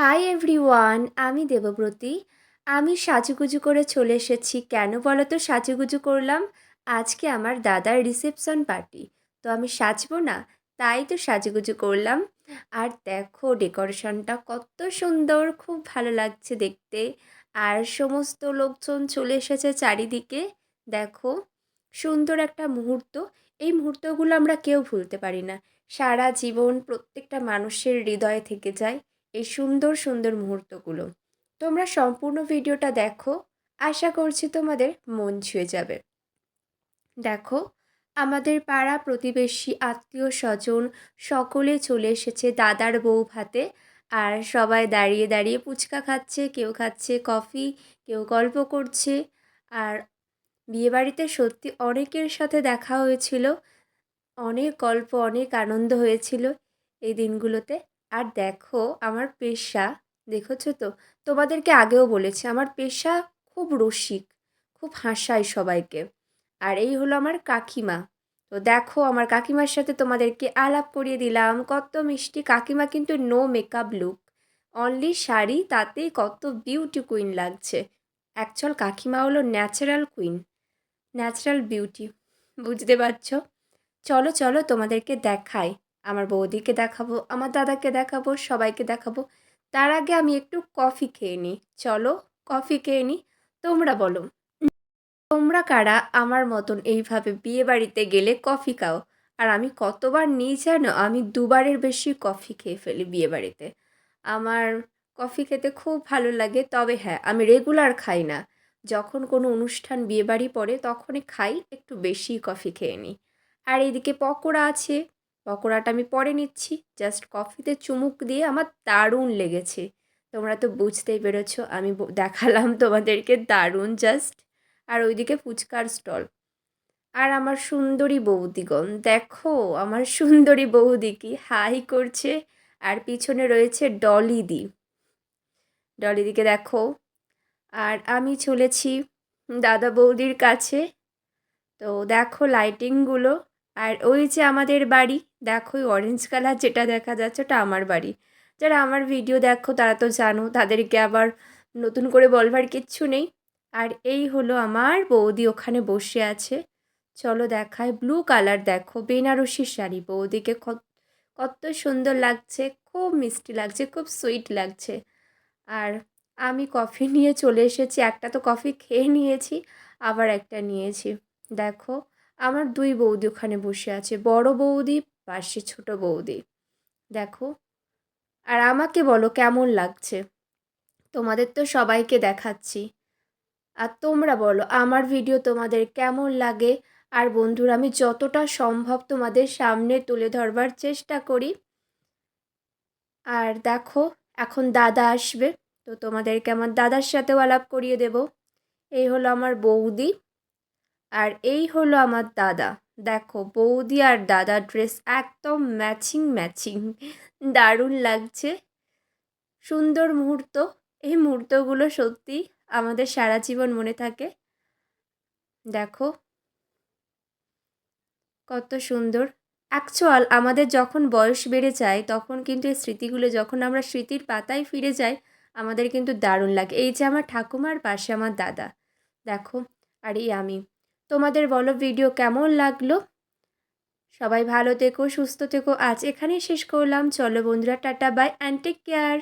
Hi everyone, আমি দেবব্রতী। আমি সাজুগুজু করে চলে এসেছি। কেন বলো তো সাজুগুজু করলাম? আজকে আমার দাদার রিসেপশন পার্টি। তো আমি সাজবো না? তাই তো সাজুগুজু করলাম। আর দেখো ডেকোরেশনটা কত সুন্দর, খুব ভালো লাগছে দেখতে। আর সমস্ত লোকজন চলে এসেছে চারিদিকে। দেখো, সুন্দর একটা মুহূর্ত। এই মুহূর্তগুলো আমরা কেউ ভুলতে পারি না। সারা জীবন প্রত্যেকটা মানুষের হৃদয়ে থেকে যায়। এই সুন্দর সুন্দর মুহূর্তগুলো। তোমরা সম্পূর্ণ ভিডিওটা দেখো, আশা করছি তোমাদের মন ছুঁয়ে যাবে। দেখো, আমাদের পাড়া প্রতিবেশী, আত্মীয় স্বজন সকলে চলে এসেছে দাদার বউ ভাতে। আর সবাই দাঁড়িয়ে দাঁড়িয়ে ফুচকা খাচ্ছে, কেউ খাচ্ছে কফি, কেউ গল্প করছে। আর বিয়েবাড়িতে সত্যি অনেকের সাথে দেখা হয়েছিল। অনেক গল্প, অনেক আনন্দ হয়েছিল এই দিনগুলোতে। আর দেখো আমার পেশা, দেখেছ তো? তোমাদেরকে আগেও বলেছি, আমার পেশা খুব রসিক, খুব হাসায় সবাইকে। আর এই হলো আমার কাকিমা। তো দেখো আমার কাকিমার সাথে তোমাদেরকে আলাপ করিয়ে দিলাম, কত মিষ্টি। কাকিমা কিন্তু no makeup look only sari, তাতেই কত বিউটি কুইন লাগছে। অ্যাকচুয়াল কাকিমা হলো ন্যাচারাল কুইন ন্যাচারাল বিউটি বুঝতে পারছ? চলো চলো তোমাদেরকে দেখাই। আমার বৌদিকে দেখাবো, আমার দাদাকে দেখাবো, সবাইকে দেখাবো। তার আগে আমি একটু কফি খেয়ে নিই। চলো কফি খেয়ে নিই। তোমরা বলো, তোমরা কারা আমার মতন এইভাবে বিয়ে বাড়িতে গেলে কফি খাও? আর আমি কতবার নিই জানো? আমি দুবারের বেশি কফি খেয়ে ফেলি বিয়ে বাড়িতে আমার কফি খেতে খুব ভালো লাগে, তবে হ্যাঁ আমি রেগুলার খাই না। যখন কোনো অনুষ্ঠান বিয়েবাড়ি পড়ে, তখনই খাই, একটু বেশি কফি খেয়ে নিই। আর এইদিকে পকোড়া আছে। পকোড়াটা আমি পরে নিচ্ছি। জাস্ট কফিতে চুমুক দিয়ে আমার দারুণ লেগেছে। তোমরা তো বুঝতেই পেরেছ, আমি দেখালাম তোমাদেরকে দারুণ জাস্ট আর ওইদিকে ফুচকার স্টল আর আমার সুন্দরী বৌদিগণ, দেখো আমার সুন্দরী বৌদি কি হাই করছে। আর পিছনে রয়েছে ডলিদি ডলিদিকে দেখো। আর আমি চলেছি দাদা বৌদির কাছে। তো দেখো লাইটিংগুলো আর ওই যে আমাদের বাড়ি, দেখো ওই অরেঞ্জ কালার যেটা দেখা যাচ্ছে ওটা আমার বাড়ি। যারা আমার ভিডিও দেখো তারা তো জানো, তাদেরকে আবার নতুন করে বলবার কিচ্ছু নেই। আর এই হলো আমার বৌদি ওখানে বসে আছে। চলো দেখায় ব্লু কালার দেখো, বেনারসি শাড়ি। বৌদিকে কত সুন্দর লাগছে, খুব মিষ্টি লাগছে, খুব সুইট লাগছে। আর আমি কফি নিয়ে চলে এসেছি, একটা তো কফি খেয়ে নিয়েছি, আবার একটা নিয়েছি। দেখো আমার দুই বৌদি ওখানে বসে আছে, বড় বৌদি পাশে ছোট বৌদি। দেখো, আর আমাকে বলো কেমন লাগছে? তোমাদের তো সবাইকে দেখাচ্ছি। আর তোমরা বলো, আমার ভিডিও তোমাদের কেমন লাগে? আর বন্ধুরা, আমি যতটা সম্ভব তোমাদের সামনে তুলে ধরবার চেষ্টা করি। আর দেখো, এখন দাদা আসবে, তো তোমাদেরকে আমার দাদার সাথেও আলাপ করিয়ে দেব। এই হলো আমার বৌদি। আর এই হলো আমার দাদা। দেখো, বৌদি আর দাদা ড্রেস একদম ম্যাচিং ম্যাচিং দারুণ লাগছে। সুন্দর মুহূর্ত। এই মুহূর্তগুলো সত্যি আমাদের সারা জীবন মনে থাকে। দেখো। কত সুন্দর। অ্যাকচুয়াল আমাদের যখন বয়স বেড়ে যায়, তখন কিন্তু এই স্মৃতিগুলো, যখন আমরা স্মৃতির পাতায় ফিরে যাই, আমাদের কিন্তু দারুণ লাগে। এই যে আমার ঠাকুমার পাশে আমার দাদা। দেখো, আর এই আমি। তোমাদের বলো ভিডিও কেমন লাগল? সবাই ভালো থেকো, সুস্থ থেকো। আজ এখানেই শেষ করলাম। চলো বন্ধুরা, tata bye and take care